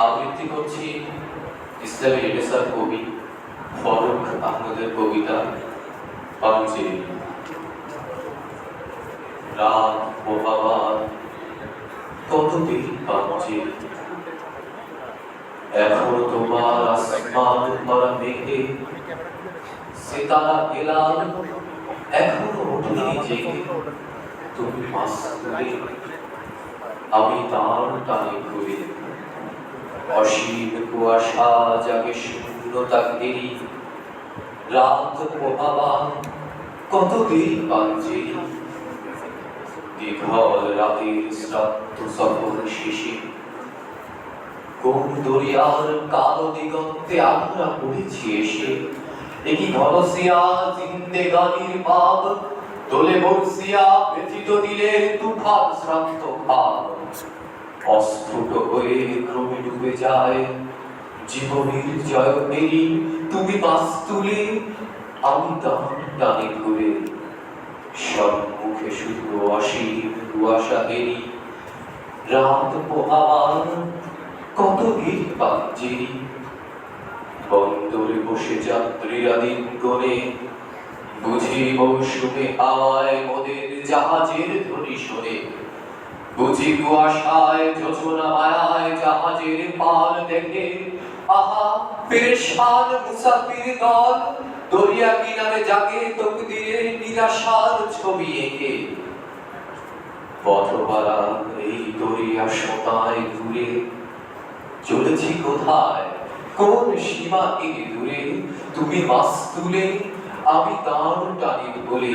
আবৃত্তি করছি ইসলামী রেনেসার কবি ফরুক আহমদের কবিতা পাঞ্জেরি রাত পোহাবার কতদিন পাঞ্জেরি এখনও তোমার আসমান ভরা মেঘে সিতারা গেলাম, এখনও ওঠেনি জেগে তুমি মাস আমি তার টানে ঘুরে অসীম কুয়াশা জাগে শূন্যতা ঘেরি রাত পোহাবান কত দেরি পাঞ্জেরি দীঘল রাতের শ্রান্ত সফর শেষে। কোন দরিয়ার কালো দিগন্তে আমরা পড়েছি এসে? একই ঘনসিয়া জিন্দেগানির ভাব দোলে বর্ষিয়া ব্যথিত দিলের তুফান শ্রান্ত ভাব অস্ফুট হয়ে ক্রমে ডুবে যায়। জীবনের জয় মেরি তুমি মাস তুলে আমি তার টানে ঘুরে। সম্মুখে শুধু অসীম কুয়াশা হেরি রাত পোহাবার কত ভিড় পাঞ্জেরি বন্দরে বসে যাত্রীরা দিন গনে বুঝি মৌসুমে হাওয়ায় মোদের জাহাজের ধ্বনি শোনে। বুঝি কুয়াশায় যোজনা মায়ায় জাহাজের পাল দেখে। আহা পেরেশান মুসাফির দল, দরিয়া কিনারে জাগে তকদিরের নিরাশার ছবি এঁকে। পথবারা এই দরিয়া সোনায় ঘুরে, চলেছি কোথায়? কোন সীমা এনে দূরে? তুমি মাস তুলে, আমি তার টানি বলে।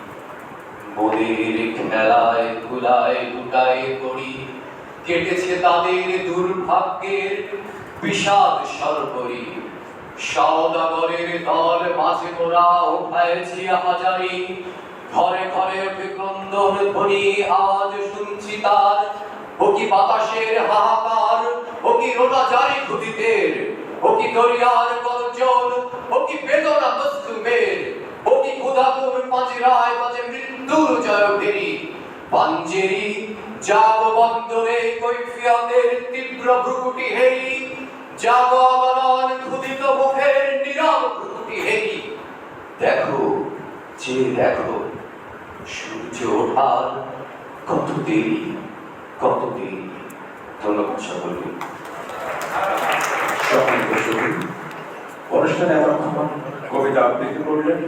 মোদের খেলায় ধুলায় লুটায় পড়ি কেটেছে তাদের দুর্ভাগ্যের বিষাদ সর্বরি। সওদাগরের দল মাঝে মোরা হাজারি। ঘরে ঘরে ধ্বনি আজ শুনছি তার। ও কি বাতাসের হাহাকার? ও কি রোনা জারি খুদিতের ও কি দরিয়ার গর্জন? ও কি বেদনা মজলুমের পাঞ্জেরি জাগো বন্দরে কৈফিয়তের তীব্র ভ্রুকুটি হেরি জাগো অবরণ ক্ষুদিত মুখের নীরব ভ্রুকুটি হেরি দেখো, যে দেখো, সূর্য ওঠার কত দেরি কত দেরি। ধন্যবাদ সকলকে। সুধী অনুষ্ঠানে এতক্ষণ কবিতা আবৃত্তি করলেন